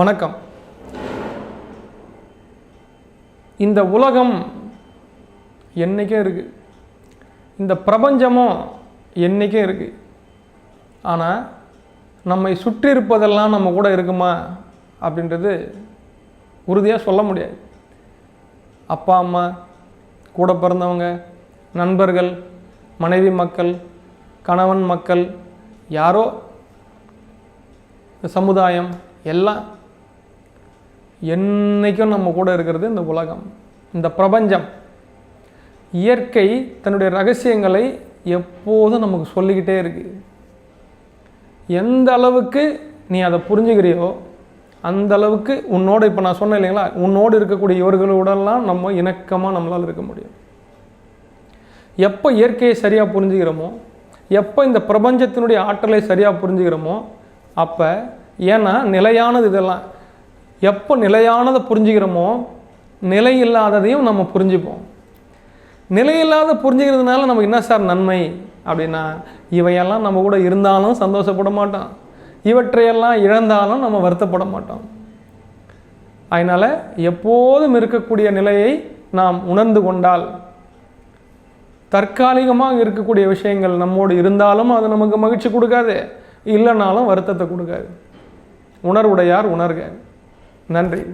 வணக்கம். இந்த உலகம் என்றைக்கே இருக்குது இந்த பிரபஞ்சமும் என்றைக்கே இருக்குது ஆனால் நம்மை சுற்றி இருப்பதெல்லாம் நம்ம கூட இருக்குமா? அப்படின்றது உறுதியாக சொல்ல முடியாது. அப்பா அம்மா கூட பிறந்தவங்க நண்பர்கள் மனைவி மக்கள் கணவன் மக்கள் யாரோ சமுதாயம் எல்லாம் என்றைக்கும் நம்ம கூட இருக்கிறது இந்த உலகம் இந்த பிரபஞ்சம். இயற்கை தன்னுடைய ரகசியங்களை எப்போதும் நமக்கு சொல்லிக்கிட்டே இருக்கு. எந்த அளவுக்கு நீ அதை புரிஞ்சுக்கிறியோ அந்த அளவுக்கு உன்னோட இப்போ நான் சொன்னேன் இல்லைங்களா உன்னோடு இருக்கக்கூடிய இவர்களோடலாம் நம்ம இணக்கமாக நம்மளால் இருக்க முடியும். எப்போ இயற்கையை சரியாக புரிஞ்சுக்கிறோமோ எப்போ இந்த பிரபஞ்சத்தினுடைய ஆற்றலை சரியாக புரிஞ்சுக்கிறோமோ அப்போ ஏன்னா நிலையானது இதெல்லாம். எப்போ நிலையானதை புரிஞ்சுக்கிறோமோ நிலை இல்லாததையும் நம்ம புரிஞ்சுப்போம். நிலையில்லாத புரிஞ்சுக்கிறதுனால நமக்கு என்ன சார் நன்மை? அப்படின்னா இவையெல்லாம் நம்ம கூட இருந்தாலும் சந்தோஷப்பட மாட்டோம். இவற்றையெல்லாம் இழந்தாலும் நம்ம வருத்தப்பட மாட்டோம். அதனால் எப்போதும் இருக்கக்கூடிய நிலையை நாம் உணர்ந்து கொண்டால் தற்காலிகமாக இருக்கக்கூடிய விஷயங்கள் நம்மோடு இருந்தாலும் அது நமக்கு மகிழ்ச்சி கொடுக்காது. இல்லைனாலும் வருத்தத்தை கொடுக்காது. உணர்வுடையார் உணர்க. நன்றி.